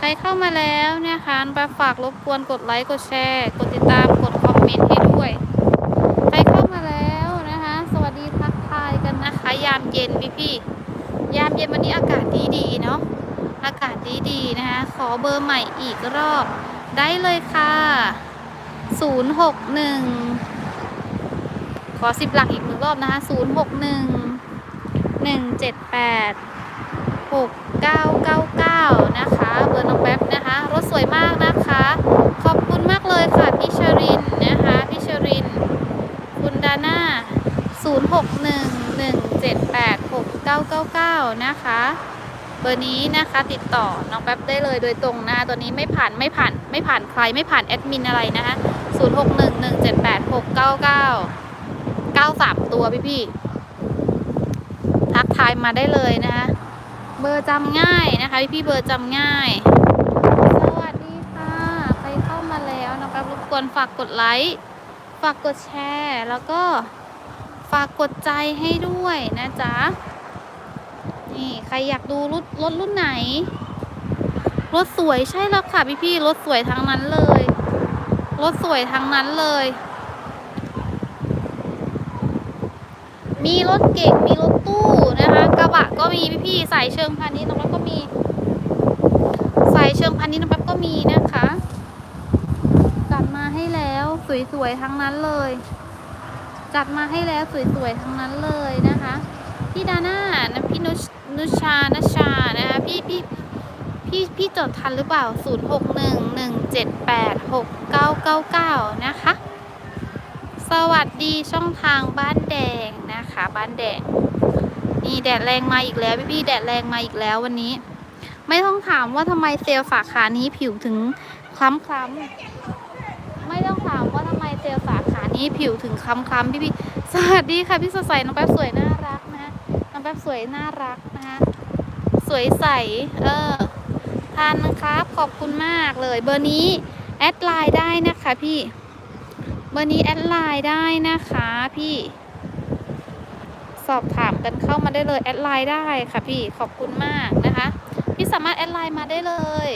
ใครเข้ามาแล้วเนี่ยค่ะไปฝากรบกวนกดไลค์กดแชร์ กดติดตามกดคอมเมนต์ให้ด้วย ใครเข้ามาแล้วนะคะ สวัสดีทักทายกันนะคะ ยามเย็นพี่พี่ยามเย็นวันนี้อากาศดีดีเนาะอากาศดีดีนะคะ ขอเบอร์ใหม่อีกรอบได้เลยค่ะ 061 ขอสิบหลักอีกหนึ่งรอบนะคะ 061 178 999 นะคะเบอร์น้องแป๊บนะคะ รถสวยมากนะคะ ขอบคุณมากเลยค่ะพี่ชรินนะคะพี่ชริน คุณดาน่า0611786999 นะคะเบอร์นี้นะคะติดต่อน้องแป๊บได้เลยโดยตรงนะคะตัวนี้ไม่ผ่านไม่ผ่านไม่ผ่านใครไม่ผ่านแอดมินอะไรนะคะ0611786999 93 ตัวพี่พี่ๆทักทายมาได้เลยนะคะ เบอร์จำง่ายนะคะพี่พี่ๆเบอร์จำง่าย สวัสดีค่ะใครเข้ามาแล้วนะคะรบกวนฝากกดไลค์ฝากกดแชร์แล้วก็ฝากกดใจให้ด้วยนะจ๊ะนี่ใครอยากดูรถรถรุ่นไหน รถสวยใช่แล้วค่ะพี่พี่ๆรถสวยทั้งนั้นเลย รถสวยทั้งนั้นเลย มีรถเก่งมีรถตู้นะคะกระบะก็มีพี่พี่ๆสายเชิงพาณิชย์น้องแป๊บก็มี สายเชิงพาณิชย์น้องแป๊บก็มีนะคะจัดมาให้แล้วสวยๆทั้งนั้นเลย จัดมาให้แล้วสวยๆทั้งนั้นเลยนะคะพี่ดาน่านะพี่นุชนุชานะชานะคะพี่พี่พี่พี่จดทันหรือเปล่า 0 6 1 1 7 8 6 9 9 9 นะคะ สวัสดีช่องทางบ้านแดงนะคะ บ้านแดงนี่แดดแรงมาอีกแล้วพี่พี่ๆแดดแรงมาอีกแล้ววันนี้ ไม่ต้องถามว่าทำไมเซลล์สาขานี้ผิวถึงคล้ำคล้ำๆไม่ต้องถามว่าทำไมเซลล์สาขานี้ผิวถึงคล้ำคล้ำๆพี่พี่ๆสวัสดีค่ะพี่สดใสน้องแป๊บสวยน่ารักนะน้องแป๊บสวยน่ารักนะคะสวยใสเออทานนะครับขอบคุณมากเลยเบอร์นี้แอดไลน์ได้นะคะพี่ เบอร์นี้แอดไลน์ได้นะคะพี่ สอบถามกันเข้ามาได้เลยแอดไลน์ได้ค่ะพี่ขอบคุณมากนะคะ พี่สามารถแอดไลน์มาได้เลย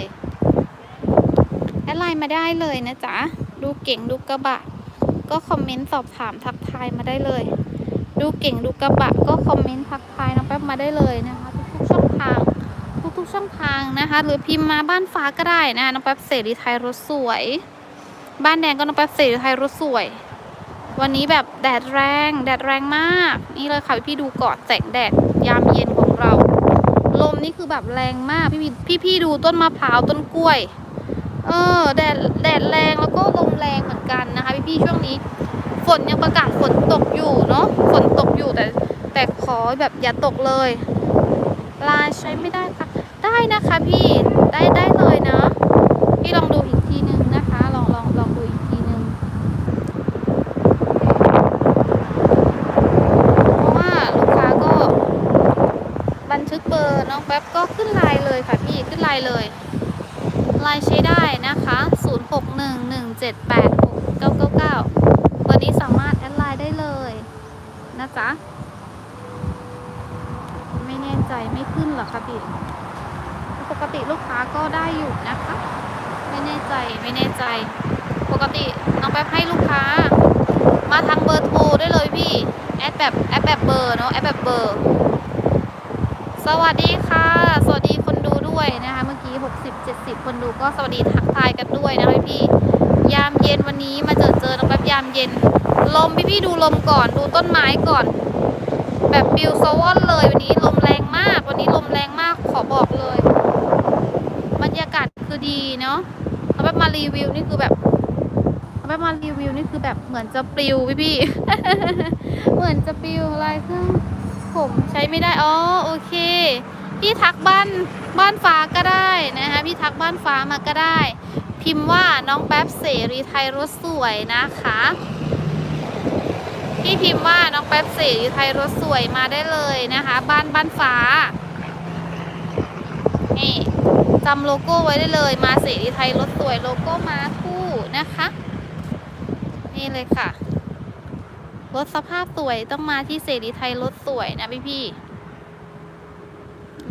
แอดไลน์มาได้เลยนะจ๊ะดูเก่งดูกระบะ ก็คอมเมนต์สอบถามทักทายมาได้เลย ดูเก่งดูกระบะ ก็คอมเมนต์ทักทายน้องแป๊บมาได้เลยนะคะทุกๆช่องทางทุกๆช่องทางนะคะ หรือพิมพ์มาบ้านฟ้าก็ได้นะน้องแป๊บเสรีไทยรถสวย บ้านแดงก็น้องแป๊บสีไทยรถสวย วันนี้แบบแดดแรง แดดแรงมาก นี่เลยค่ะพี่ดูกอนแสงแดดยามเย็นของเรา ลมนี่คือแบบแรงมาก พี่พี่พี่ดูต้นมะพร้าวต้นกล้วย เออ แดดแดดแรงแล้วก็ลมแรงเหมือนกันนะคะ พี่พี่ช่วงนี้ ฝนยังประกาศฝนตกอยู่เนาะฝนตกอยู่แต่แต่ขอแบบอย่าตกเลยไลายใช้ไม่ได้ค่ะได้นะคะพี่ได้ได้เลยนะพี่ลองดูอีกทีนึงนะคะ ลองลองลองดูอีกทีนึง เพราะว่าลูกค้าก็บันทึกเบอร์น้องแป๊บก็ขึ้นไลน์เลยค่ะพี่ขึ้นไลน์ เลย ไลน์ใช้ได้นะคะ 0611786999 วันนี้สามารถแอดไลน์ได้เลยนะจ๊ะ ไม่แน่ใจไม่ขึ้นหรอคะพี่ปกติลูกค้าก็ได้อยู่นะคะ ไม่แน่ใจไม่แน่ใจ ปกติน้องแป๊บให้ลูกค้า มาทางเบอร์โทรได้เลยพี่แอดแบบแอดแบบเบอร์เนาะแอดแบบเบอร์ สวัสดีค่ะ สวัสดีคนดู ด้วยนะคะ เมื่อกี้ 60 70 คนดูก็สวัสดีทักทายกันด้วยนะคะพี่ยามเย็นวันนี้มาเจอเจอน้องแป๊บยามเย็น ลมพี่พี่ดูลมก่อนดูต้นไม้ก่อน แบบปิวโซวอนเลยวันนี้ลมแรงมาก วันนี้ลมแรงมากขอบอกเลย บรรยากาศคือดีเนาะเอาแบบมารีวิวนี่คือแบบเอาแบบมารีวิวนี่คือแบบเหมือนจะปลิวพี่พี่เหมือนจะปลิวอะไรเครื่องผมใช้ไม่ได้ อ๋อ โอเค พี่ทักบ้านบ้านฟ้าก็ได้นะคะพี่ทักบ้านฟ้ามาก็ได้ พิมพ์ว่าน้องแป๊บเสรีไทยรถสวยนะคะพี่พิมพ์ว่าน้องแป๊บเสรีไทยรถสวยมาได้เลยนะคะ บ้านบ้านฟ้านี่จำโลโก้ไว้ได้เลยมาเสรีไทยรถสวยโลโก้มาคู่นะคะ นี่เลยค่ะรถสภาพสวยต้องมาที่เสรีไทยรถสวยนะพี่พี่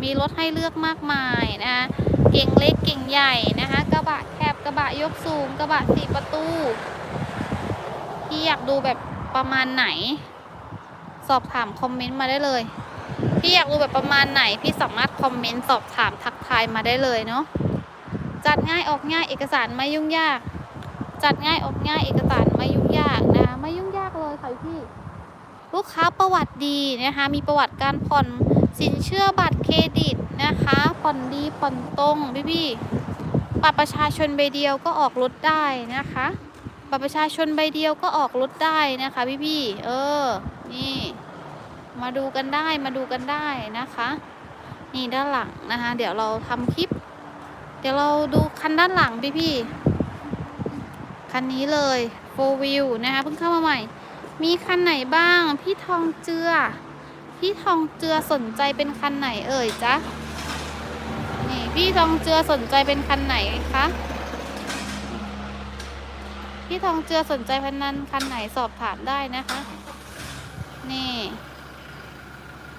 มีรถให้เลือกมากมายนะเก่งเล็กเก่งใหญ่นะคะกระบะแคบกระบะยกสูงกระบะสี่ประตูพี่อยากดูแบบประมาณไหน สอบถามคอมเมนต์มาได้เลยพี่อยากดูแบบประมาณไหน พี่สามารถคอมเมนต์สอบถามทักทายมาได้เลยเนาะจัดง่ายออกง่ายเอกสารไม่ยุ่งยาก จัดง่ายออกง่ายเอกสารไม่ยุ่งยากนะไม่ยุ่งยากเลยค่ะพี่ ลูกค้าประวัติดีนะคะมีประวัติการผ่อน สินเชื่อบัตรเครดิตนะคะผ่อนดีผ่อนตรงพี่พี่บัตรประชาชนใบเดียวก็ออกรถได้นะคะบัตรประชาชนใบเดียวก็ออกรถได้นะคะพี่พี่เออ นี่ มาดูกันได้มาดูกันได้นะคะ นี่ด้านหลังนะคะ เดี๋ยวเราทำคลิป เดี๋ยวเราดูคันด้านหลังพี่พี่คันนี้เลยโฟวิวนะคะเพิ่งเข้ามาใหม่ มีคันไหนบ้าง พี่ทองเจือ พี่ทองเจือสนใจเป็นคันไหนเอ่ยจ๊ะ นี่พี่ทองเจือสนใจเป็นคันไหนคะ พี่ทองเจือสนใจพันนั้นคันไหนสอบถามได้นะคะ นี่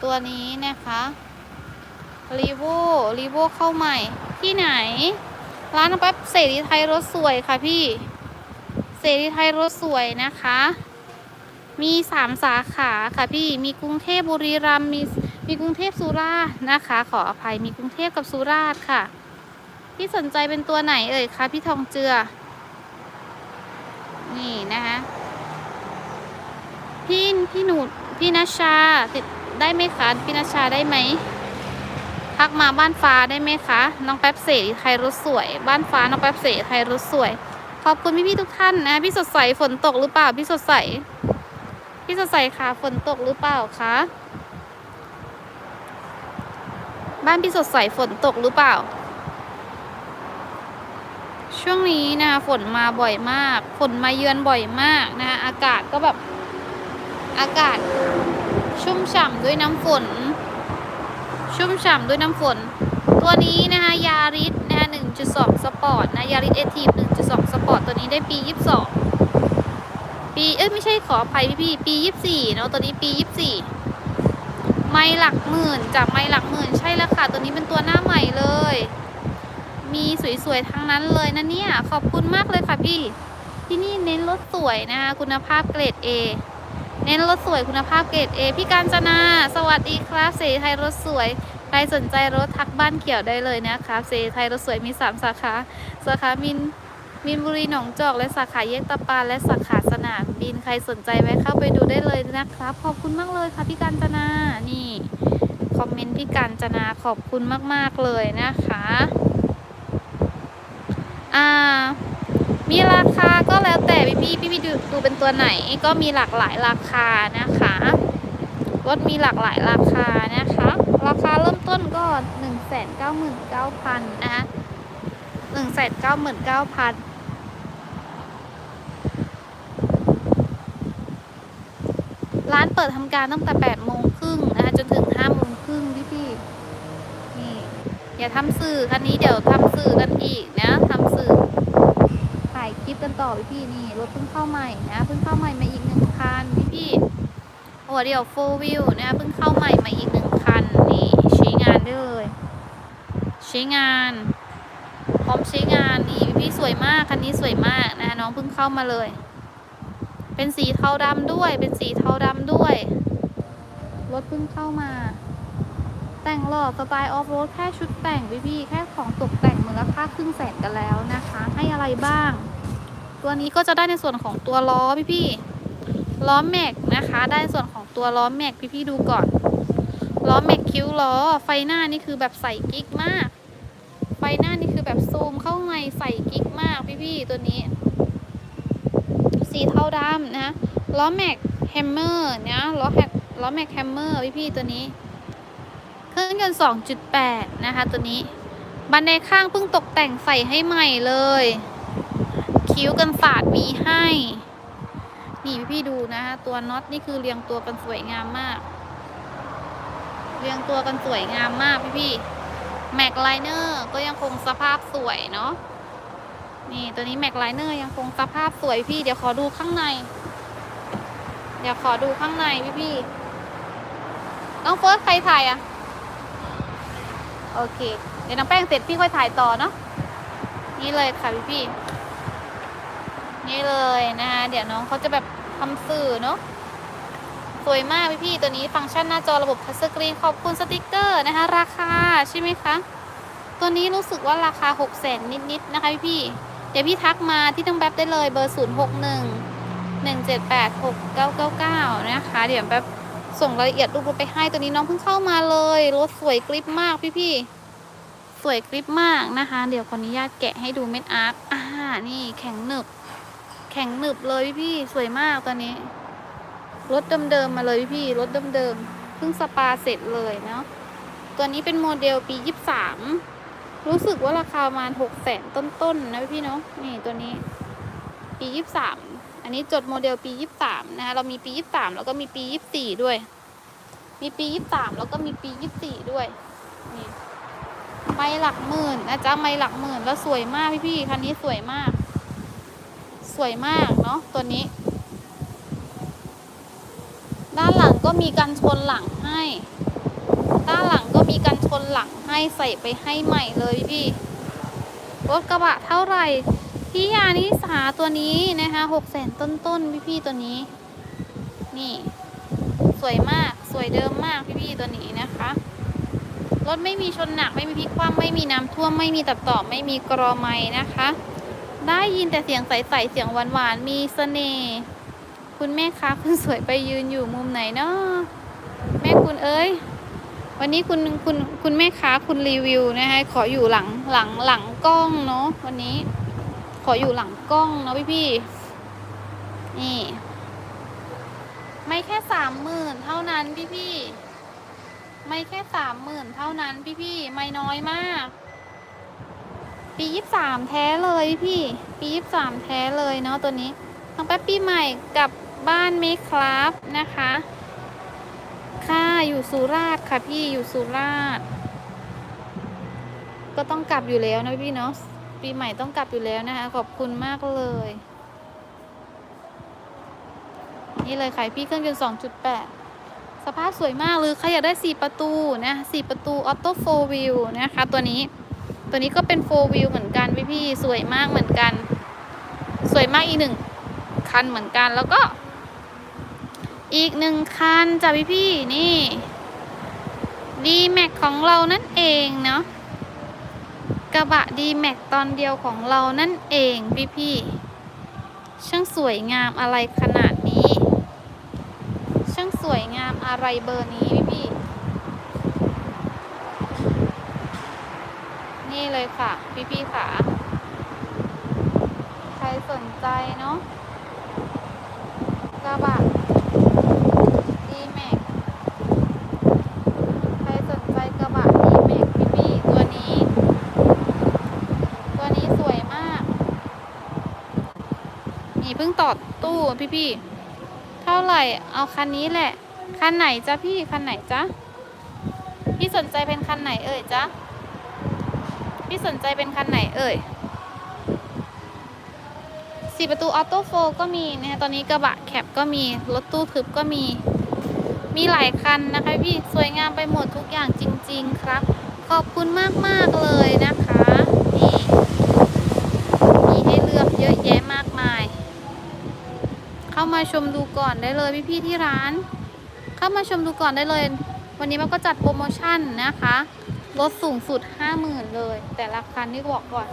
ตัวนี้นะคะรีโวรีโวเข้าใหม่ ที่ไหน ร้านแป๊บเสรีไทยรถสวยค่ะพี่ เสรีไทยรถสวยนะคะ มีสามสาขาค่ะพี่มีกรุงเทพบุรีรัมย์มีมีกรุงเทพสุราษฎร์นะคะ ขออภัยมีกรุงเทพกับสุราษฎร์ค่ะพี่สนใจเป็นตัวไหนเอ่ยคะพี่ทองเจือ นี่นะคะพี่พี่หนูพี่นัชชาติดได้ไหมคะพี่นัชชาได้ไหมทักมาบ้านฟ้าได้ไหมคะน้องแป๊บเสรีไทยรถสวย บ้านฟ้าน้องแป๊บเสรีไทยรถสวย ขอบคุณพี่พี่ทุกท่านนะ พี่สดใสฝนตกหรือเปล่าพี่สดใส พี่สดใสค่ะฝนตกหรือเปล่าคะบ้านพี่สดใสฝนตกหรือเปล่า ช่วงนี้นะคะฝนมาบ่อยมาก ฝนมาเยือนบ่อยมากนะคะอากาศก็แบบอากาศชุ่มฉ่ำด้วยน้ำฝน ชุ่มฉ่ำด้วยน้ำฝน ตัวนี้นะคะยาริสนะคะ1.2 สปอร์ตนะยาริสเอที1.2 สปอร์ตตัวนี้ได้ปี 22 ปีเอ้ยไม่ใช่ขออภัยพี่พี่ปี24เนาะตัวนี้ปี24ไม่หลักหมื่นจากไม่หลักหมื่นใช่แล้วค่ะ ตัวนี้เป็นตัวหน้าใหม่เลย มีสวยๆทั้งนั้นเลยนะเนี่ย ขอบคุณมากเลยค่ะพี่ ที่นี่เน้นรถสวยนะคะคุณภาพเกรด A เน้นรถสวยคุณภาพเกรด A พี่การจนา สวัสดีครับเสไทยรถสวย ใครสนใจรถทักบ้านเขียวได้เลยนะครับเสไทยรถสวยมี 3 สาขา สาขามิน มินบุรีหนองจอก และสาขาแยกตะปาและสาขาสนามบินใครสนใจแวะเข้าไปดูได้เลยนะครับ ขอบคุณมากเลยค่ะพี่การจนานี่คอมเมนต์พี่การจนาขอบคุณมาก ๆ เลยนะคะอ่ามีราคาก็แล้วแต่พี่พี่พี่ดูดูเป็นตัวไหนก็มีหลากหลายราคานะคะรถมีหลากหลายราคานะคะ ราคาเริ่มต้นก็หนึ่งแสนเก้าหมื่นเก้าพันนะคะหนึ่งแสนเก้าหมื่นเก้าพัน ร้านเปิดทำการตั้งแต่แปดโมงครึ่งนะคะจนถึงห้าโมงครึ่งพี่พี่นี่อย่าทำสื่อคันนี้เดี๋ยวทำสื่อกันอีกนะทำสื่อถ่ายคลิปกันต่อพี่พี่นี่รถเพิ่งเข้าใหม่นะเพิ่งเข้าใหม่มาอีกหนึ่งคันพี่พี่หัวเดี่ยว full view นะเพิ่งเข้าใหม่มาอีกหนึ่งคันนี่ใช้งานได้เลยใช้งานพร้อมใช้งานนี่พี่สวยมากคันนี้สวยมากนะน้องเพิ่งเข้ามาเลย เป็นสีเทาดำด้วย เป็นสีเทาดำด้วย รถเพิ่งเข้ามา แต่งหล่อสไตล์ออฟโรดแค่ชุดแต่งพี่พี่ๆแค่ของตกแต่งมูลค่าครึ่งแสนกันแล้วนะคะ ให้อะไรบ้าง ตัวนี้ก็จะได้ในส่วนของตัวล้อพี่พี่ๆล้อแม็กนะคะ ได้ในส่วนของตัวล้อแม็กพี่พี่ๆดูก่อนล้อแม็กคิ้วล้อ ไฟหน้านี่คือแบบใส่กิ๊กมาก ไฟหน้านี่คือแบบซูมเข้าในใส่กิ๊กมากพี่พี่ๆตัวนี้ สีเทาดำนะล้อแม็กแฮมเมอร์เนี่ยล้อแฮกล้อแม็กแฮมเมอร์พี่พี่ๆตัวนี้ เครื่องยนต์2.8 นะคะ ตัวนี้ บันไดข้างเพิ่งตกแต่งใส่ให้ใหม่เลย คิ้วกันฝาดมีให้ นี่พี่ๆดูนะคะตัวน็อตนี่คือเรียงตัวกันสวยงามมาก เรียงตัวกันสวยงามมากพี่ๆแม็กไลเนอร์ก็ยังคงสภาพสวยเนาะ นี่ตัวนี้แม็กไลเนอร์ยังคงสภาพสวยพี่ เดี๋ยวขอดูข้างใน เดี๋ยวขอดูข้างในพี่ๆน้องเฟิร์สใครถ่ายอะโอเค เดี๋ยวน้ำแป้งเสร็จพี่ค่อยถ่ายต่อเนาะนี่เลยค่ะพี่พี่นี่เลยนะคะเดี๋ยวน้องเขาจะแบบทำสื่อเนาะสวยมากพี่พี่ตัวนี้ฟังก์ชันหน้าจอระบบทัชสกรีนขอบคุณสติกเกอร์นะคะ ราคาใช่ไหมคะ ตัวนี้รู้สึกว่าราคา6 0แสนนิดๆนะคะพี่พี่ เดี๋ยวพี่ทักมาที่ต้องแป๊บได้เลยเบอร์ 0 6 1 1 7 8 6 9 9 9 นะคะ เดี๋ยวแป๊บส่งรายละเอียดรูปรถไปให้ตัวนี้น้องเพิ่งเข้ามาเลยรถสวยกริปมากพี่พี่ๆสวยกริปมากนะคะ เดี๋ยวขออนุญาตแกะให้ดูเม็ดอาร์ตอ่านี่แข็งหนึบ แข็งหนึบเลยพี่พี่สวยมากตัวนี้รถเดิมๆมาเลยพี่พี่รถเดิมๆเพิ่งสปาเสร็จเลยเนาะตัวนี้เป็นโมเดลปี 23 รู้สึกว่าราคาประมาณ6แสนต้นๆนะพี่พี่เนาะนี่ตัวนี้ ปี23อันนี้จดโมเดลปี23นะคะเรามีปี23แล้วก็มีปี24ด้วย มีปี23แล้วก็มีปี24ด้วยนี่ไม่หลักหมื่นนะจ๊ะไม่หลักหมื่นแล้วสวยมากพี่พี่ๆคันนี้สวยมาก สวยมากเนาะตัวนี้ ด้านหลังก็มีกันชนหลังให้ ด้านหลัง มีกันชนหลังให้ใส่ไปให้ใหม่เลยพี่รถกระบะเท่าไหร่ พี่ยานิสาตัวนี้นะคะหกแสนต้นๆพี่พี่ตัวนี้ นี่ สวยมากสวยเดิมมากพี่พี่ตัวนี้นะคะรถไม่มีชนหนักไม่มีพลิกคว่ำไม่มีน้ำท่วมไม่มีตัดต่อไม่มีกรอไม้นะคะ ได้ยินแต่เสียงใสๆเสียงหวานๆมีเสน่ห์คุณแม่คะคุณสวยไปยืนอยู่มุมไหนเนาะแม่คุณเอ้ย วันนี้คุณคุณคุณแม่ค้าคุณรีวิวนะคะขออยู่หลังหลังหลังกล้องเนาะวันนี้ ขออยู่หลังกล้องเนาะพี่พี่นี่ ไม่แค่สามหมื่นเท่านั้นพี่พี่ไม่แค่สามหมื่นเท่านั้นพี่พี่ไม่น้อยมาก ปียี่สามแท้เลยพี่ ปียี่สามแท้เลยเนาะตัวนี้น้องแป๊บปีใหม่กับบ้านเมคครับนะคะ อยู่สุราษฎร์ค่ะพี่อยู่สุราษฎร์ก็ต้องกลับอยู่แล้วนะพี่เนาะปีใหม่ต้องกลับอยู่แล้วนะคะ ขอบคุณมากเลย นี่เลยค่ะพี่เครื่องยนต์2.8สภาพสวยมากเลยใครอยากได้4ประตูนะ4ประตูออโต้โฟวิลนะคะ ตัวนี้ตัวนี้ก็เป็นโฟวิลเหมือนกันพี่พี่สวยมากเหมือนกัน สวยมากอีกหนึ่งคันเหมือนกันแล้วก็ อีกหนึ่งคันจ้ะพี่พี่นี่ดีแม็กของเรานั่นเองเนาะกระบะดีแม็กตอนเดียวของเรานั่นเองพี่พี่ช่างสวยงามอะไรขนาดนี้ ช่างสวยงามอะไรเบอร์นี้พี่พี่นี่เลยค่ะ พี่พี่ค่ะ ใครสนใจเนาะกระบะดีแม็กใครสนใจกระบะดีแม็กพี่พี่ๆตัวนี้ ตัวนี้สวยมาก นี่ เพิ่งต่อตู้พี่พี่ๆเท่าไหร่เอาคันนี้แหละ คันไหนจ๊ะพี่คันไหนจ๊ะพี่สนใจเป็นคันไหนเอ่ยจ๊ะพี่สนใจเป็นคันไหนเอ่ยสี่ประตูออโต้โฟก็มีนะคะตอนนี้กระบะแคปก็มี รถตู้ทึบก็มี มีหลายคันนะคะพี่ สวยงามไปหมดทุกอย่างจริง ๆ ครับ ขอบคุณมาก ๆ เลยนะคะ นี่ มีให้เลือกเยอะแยะมากมาย เข้ามาชมดูก่อนได้เลยพี่ๆที่ร้าน เข้ามาชมดูก่อนได้เลย วันนี้มันก็จัดโปรโมชั่นนะคะลดสูงสุด 50,000 เลย แต่ละคันนี่บอกก่อน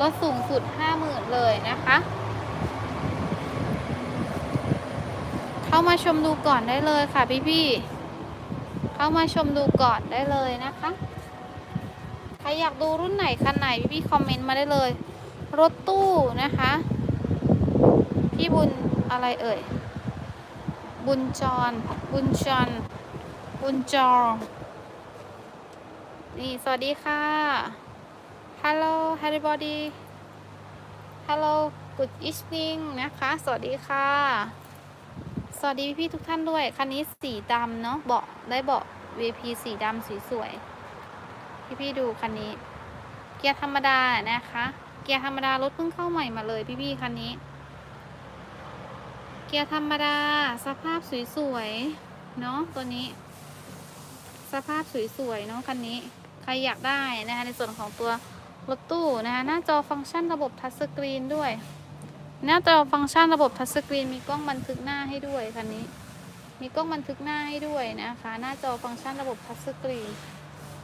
ลดสูงสุด 50,000 เลยนะคะ เข้ามาชมดูก่อนได้เลยค่ะพี่ๆเข้ามาชมดูก่อนได้เลยนะคะใครอยากดูรุ่นไหนคันไหนพี่ๆคอมเมนต์มาได้เลย รถตู้นะคะ พี่บุญ อะไรเอ่ย บุญจร บุญจร บุญจร นี่ สวัสดีค่ะ Hello everybody Hello good evening นะคะ สวัสดีค่ะ สวัสดีพี่ทุกท่านด้วย คันนี้สีดำเนาะ เบาะได้เบาะ VP สีดำสสวยๆพี่ๆดูคันนี้ เกียร์ธรรมดานะคะ เกียร์ธรรมดารถเพิ่งเข้าใหม่มาเลยพี่ๆคันนี้ เกียร์ธรรมดา สภาพสวยๆ เนาะตัวนี้ สภาพสวยๆ เนาะคันนี้ ใครอยากได้นะคะในส่วนของตัวรถตู้นะคะหน้าจอฟังก์ชันระบบทัชสกรีนด้วย หน้าจอฟังก์ชันระบบทัชสกรีนมีกล้องบันทึกหน้าให้ด้วยคันนี้ มีกล้องบันทึกหน้าให้ด้วยนะคะ หน้าจอฟังก์ชันระบบทัชสกรีน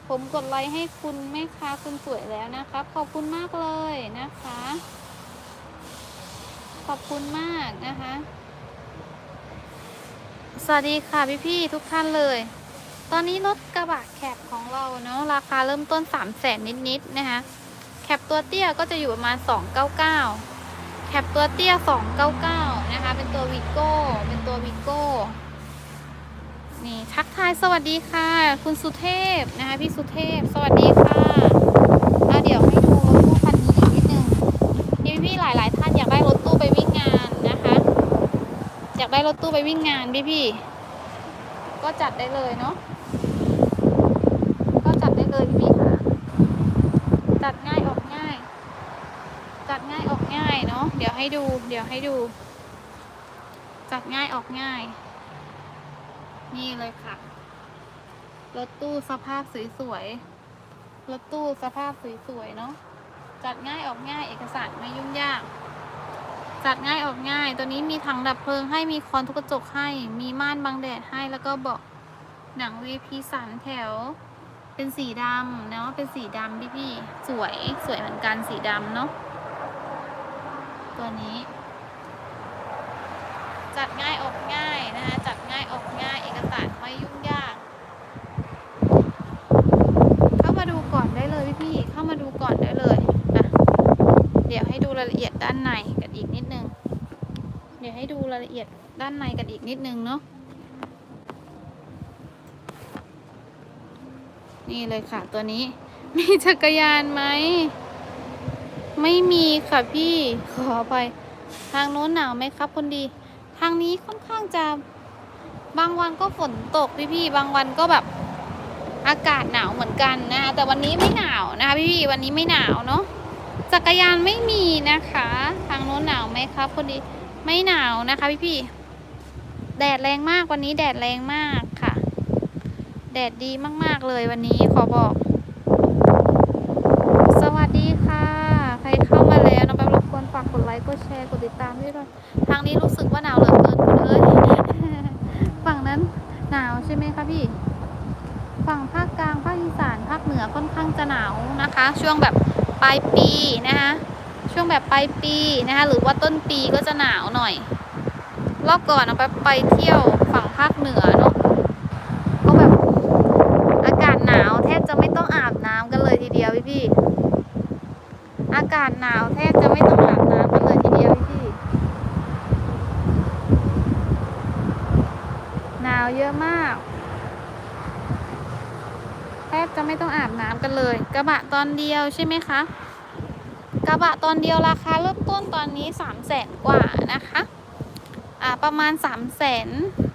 ผมกดไลค์ให้คุณแม่ค้าคุณสวยแล้วนะครับ ขอบคุณมากเลยนะคะ ขอบคุณมากนะคะ สวัสดีค่ะพี่ๆทุกท่านเลย ตอนนี้รถกระบะแคปของเราเนาะราคาเริ่มต้น3 0 0แสนนิดๆนะคะแคปตัวเตี้ยก็จะอยู่ประมาณ 299แคปตัวเตี้ย 299 นะคะ เป็นตัววิโก้เป็นตัววิโก้นี่ทักทายสวัสดีค่ะ คุณสุเทพนะคะพี่สุเทพสวัสดีค่ะเดี๋ยวให้ดูรถคันนี้อีกนิดนึงพี่พี่หลาย ๆ ท่านอยากได้รถตู้ไปวิ่งงานนะคะ อยากได้รถตู้ไปวิ่งงานพี่พี่ก็จัดได้เลยเนาะก็จัดได้เลยพี่ค่ะจัดง่ายออกง่าย จัดง่ายออกง่ายเนาะเดี๋ยวให้ดู เดี๋ยวให้ดู จัดง่ายออกง่าย นี่เลยค่ะรถตู้สภาพสวยๆรถตู้สภาพสวยๆเนาะจัดง่ายออกง่ายเอกสารไม่ยุ่งยาก จัดง่ายออกง่าย ตัวนี้มีถังดับเพลิงให้มีคอนทุกกระจกให้ มีม่านบังแดดให้แล้วก็เบาะหนัง VP สันแถว เป็นสีดำเนาะเป็นสีดำพี่พี่สวยสวยเหมือนกันสีดำเนาะตัวนี้ จัดง่ายนะคะ จัดง่ายออกง่าย เอกสารไม่ยุ่งยาก เข้ามาดูก่อนได้เลยพี่พี่ๆเข้ามาดูก่อนได้เลยนะเดี๋ยวให้ดูรายละเอียดด้านในกันอีกนิดนึง เดี๋ยวให้ดู รายละเอียดด้านในกันอีกนิดนึงเนาะนี่เลยค่ะตัวนี้ มีจักรยานไหม ไม่มีค่ะพี่ขอไป ทางโน้นหนาวไหมครับคนดี ทางนี้ค่อนข้างจะบางวันก็ฝนตกพี่พี่ๆบางวันก็แบบอากาศหนาวเหมือนกันนะคะแต่วันนี้ไม่หนาวนะคะพี่พี่ๆวันนี้ไม่หนาวเนาะจักรยานไม่มีนะคะ ทางโน้นหนาวไหมครับคนดี ไม่หนาวนะคะพี่พี่แดดแรงมากวันนี้แดดแรงมากค่ะ แดดดีมาก ๆ เลยวันนี้ขอบอก สวัสดีค่ะ ใครเข้ามาแล้วน้องแป๊บรบกวนฝากกดไลค์กดแชร์กดติดตามด้วยด้วยทางนี้รู้สึกว่าหนาวเหลือเกินคุณเอ้ยฝั่งนั้นหนาวใช่ไหมคะพี่ ฝั่งภาคกลางภาคอีสานภาคเหนือค่อนข้างจะหนาวนะคะ ช่วงแบบปลายปีนะคะ ช่วงแบบปลายปีนะคะหรือว่าต้นปีก็จะหนาวหน่อย รอบก่อนน้องแป๊บไปเที่ยวฝั่งภาคเหนือเนาะก็แบบอากาศหนาวแทบจะไม่ต้องอาบน้ำกันเลยทีเดียวพี่พี่ๆอากาศหนาวแทบจะไม่ต้องอาบน้ำกันเลยทีเดียวพี่พี่หนาวเยอะมากแทบจะไม่ต้องอาบน้ำกันเลย กระบะตอนเดียวใช่ไหมคะ ระบะตอนเดียวราคาเริ่มต้นตอนนี้สามแสนกว่านะคะอ่าประมาณสามแสน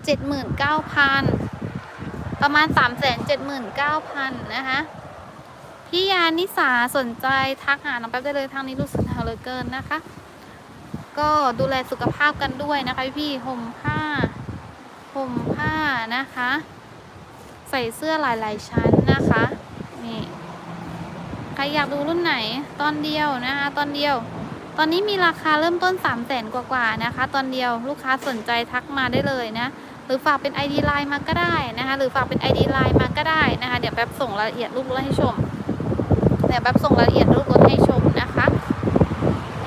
เจ็ดหมื่นเก้าพันประมาณ 3 7 9 0 0 0 นะคะพี่ยานิสาสนใจทักหาน้องแป๊บได้เลยทางนี้รู้สึกหนาวเหลือเกินนะคะ ก็ดูแลสุขภาพกันด้วยนะคะพี่ห่มผ้าห่มผ้านะคะ ใส่เสื้อหลายๆชั้นนะคะ นี่ ใครอยากดูรุ่นไหนตอนเดียวนะคะ ตอนเดียว ตอนนี้มีราคาเริ่มต้น 3 0 0แสนกว่าๆนะคะ ตอนเดียวลูกค้าสนใจทักมาได้เลยนะหรือฝากเป็น ID Line มาก็ได้นะคะ หรือฝากเป็น ID Line มาก็ได้นะคะ เดี๋ยวแป๊บส่งรายละเอียดรูปรถให้ชม เดี๋ยวแป๊บส่งรายละเอียดรูปรถให้ชมนะคะ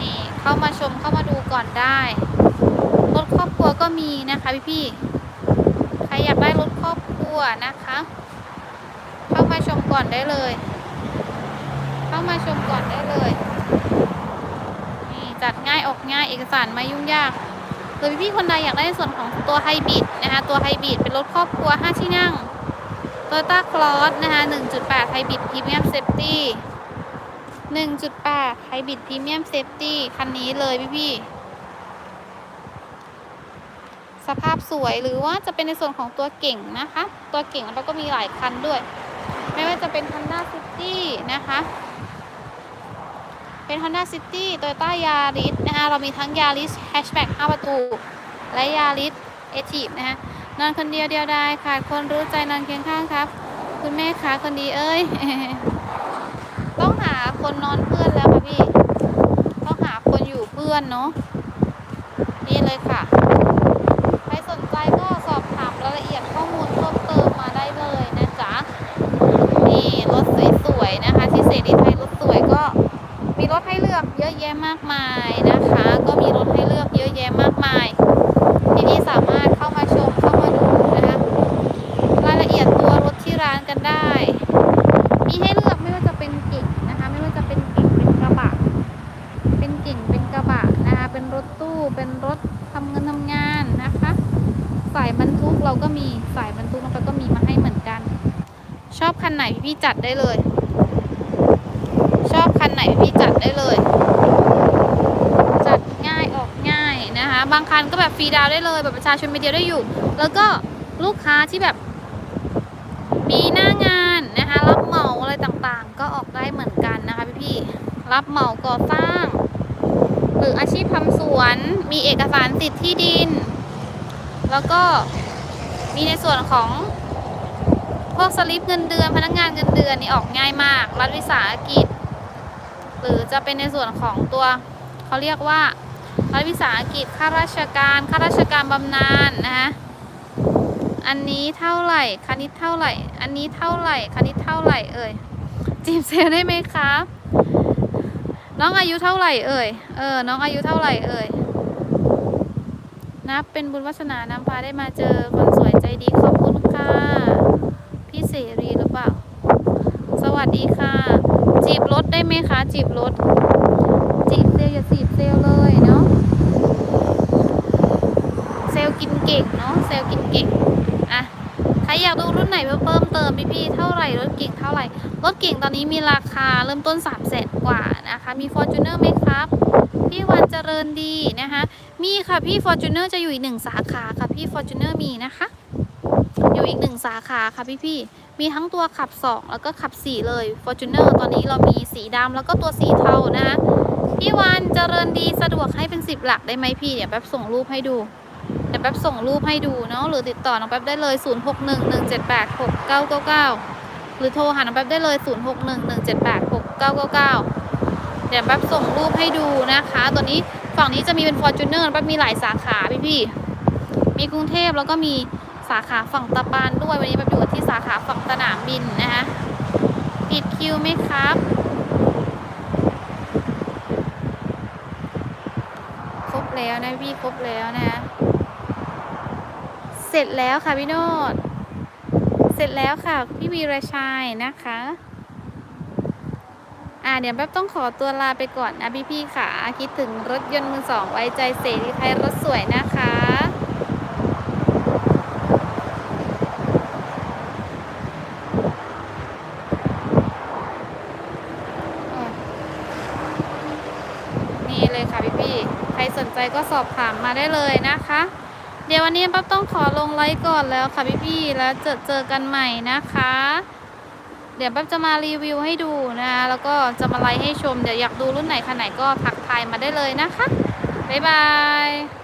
นี่เข้ามาชมเข้ามาดูก่อนได้รถครอบครัวก็มีนะคะพี่พี่ๆใครอยากได้รถครอบครัวนะคะ เข้ามาชมก่อนได้เลย เข้ามาชมก่อนได้เลยนี่จัดง่ายออกง่ายเอกสารไม่ยุ่งยากหรือพี่ๆคนใดอยากได้ในส่วนของตัวไฮบริดนะคะตัวไฮบริดเป็นรถครอบครัว 5 ที่นั่ง Toyota Cross นะคะ1.8ไฮบริดพรีเมียมเซฟตี้1.8ไฮบริดพรีเมียมเซฟตี้คันนี้เลยพี่ๆสภาพสวยหรือว่าจะเป็นในส่วนของตัวเก่งนะคะ ตัวเก่งแล้วก็มีหลายคันด้วย ไม่ว่าจะเป็น Honda City นะคะ เป็น Honda City Toyota Yaris นะคะเรามีทั้ง Yaris Hatchback 5 ประตู และ Yaris Active นะคะนอนคนเดียวเดียวดายขาดคนรู้ใจนอนเคียงข้างครับ คุณแม่คะคนดีเอ้ย ต้องหาคนนอนเพื่อนแล้วค่ะพี่ ต้องหาคนอยู่เพื่อนเนาะนี่เลยค่ะใครสนใจก็สอบถามรายละเอียดข้อมูลเพิ่มเติมมาได้เลยนะจ๊ะนี่รถสวยๆนะคะที่เสรีไทยรถ มีรถให้เลือกเยอะแยะมากมายนะคะ ก็มีรถให้เลือกเยอะแยะมากมาย ที่นี่สามารถเข้ามาชมเข้ามาดูนะคะรายละเอียดตัวรถที่ร้านกันได้ มีให้เลือกไม่ว่าจะเป็นกิ่งนะคะ ไม่ว่าจะเป็นกิ่งเป็นกระบะ เป็นกิ่งเป็นกระบะนะคะ เป็นรถตู้เป็นรถทำเงินทำงานนะคะสายบรรทุกเราก็มีสายบรรทุกเราก็มีมาให้เหมือนกัน ชอบคันไหนพี่จัดได้เลย ไหนพี่จัดได้เลย จัดง่ายออกง่ายนะคะ บางคันก็แบบฟรีดาวได้เลยแบบประชาชนไปเดียวได้อยู่ แล้วก็ลูกค้าที่แบบ มีหน้างานนะคะ รับเหมาอะไรต่างๆ ก็ออกได้เหมือนกันนะคะพี่ๆรับเหมาก่อสร้าง หรืออาชีพทำสวนมีเอกสารสิทธิ์ที่ดิน แล้วก็มีในส่วนของพวกสลิปเงินเดือนพนักงานเงินเดือนนี่ออกง่ายมาก รัฐวิสาหกิจ หรือจะเป็นในส่วนของตัวเขาเรียกว่ารัฐวิสาหกิจข้าราชการข้าราชการบำนาญนะคะอันนี้เท่าไหร่คันนี้เท่าไหร่ อันนี้เท่าไหร่คันนี้เท่าไหร่เอ่ยจีบเซลได้ไหมคะน้องอายุเท่าไหร่เอ่ยเออน้องอายุเท่าไหร่เอ่ยนับเป็นบุญวาสนานำพาได้มาเจอคนสวยใจดีขอบคุณค่ะพี่เสรีหรือเปล่า วัสดีค่ะ จีบรถได้ไหมคะ จีบรถ จีบเซลอย่าจีบเซลเลยเนาะเซลกินเก่งเนาะเซลกินเก่งอะใครอยากดูรุ่นไหนเพิ่มเติมพี่ๆเท่าไหร่รถเก่งเท่าไหร่รถเก่งตอนนี้มีราคาเริ่มต้น3 0 0แสนกว่านะคะ มี Fortuner ไหมครับ พี่วันเจริญดีนะคะ มีค่ะพี่ Fortuner จะอยู่อีกหนึ่งสาขาค่ะพี่ Fortuner มีนะคะ อยู่อีกหนึ่งสาขาค่ะพี่ๆมีทั้งตัวขับ 2 แล้วก็ขับ 4 เลย Fortuner ตอนนี้เรามีสีดำแล้วก็ตัวสีเทานะคะพี่วันเจริญดีสะดวกให้เป็น 10 หลักได้ไหมพี่เดี๋ยวแป๊บส่งรูปให้ดูเดี๋ยวแป๊บส่งรูปให้ดูเนาะหรือติดต่อน้องแป๊บได้เลย 0611786999 หรือโทรหาน้องแป๊บได้เลย 0611786999 เดี๋ยวแป๊บส่งรูปให้ดูนะคะตัวนี้ฝั่งนี้จะมีเป็น Fortuner แป๊บมีหลายสาขาพี่ๆมีกรุงเทพแล้วก็มี สาขาฝั่งตะปานด้วยวันนี้แบบอยู่ที่สาขาฝั่งสนามบินนะคะปิดคิวไหมครับครบแล้วนะพี่ครบแล้วนะเสร็จแล้วค่ะพี่โนดเสร็จแล้วค่ะพี่วีรชัยนะคะอ่าเดี๋ยวแป๊บต้องขอตัวลาไปก่อนนะพี่พี่ค่ะ คิดถึงรถยนต์มือสองไว้ใจเสรีไทยรถสวยนะคะนี่เลยค่ะพี่พี่ๆใครสนใจ ก็สอบถามมาได้เลยนะคะ เดี๋ยววันนี้ปั๊บต้องขอลงไลฟ์ก่อนแล้วค่ะพี่พี่ๆแล้วเจอเจอกันใหม่นะคะ เดี๋ยวแป๊บจะมารีวิวให้ดูนะแล้วก็จะมาไลฟ์ให้ชมเดี๋ยวอยากดูรุ่นไหนคันไหนก็ทักทายมาได้เลยนะคะบ๊ายบาย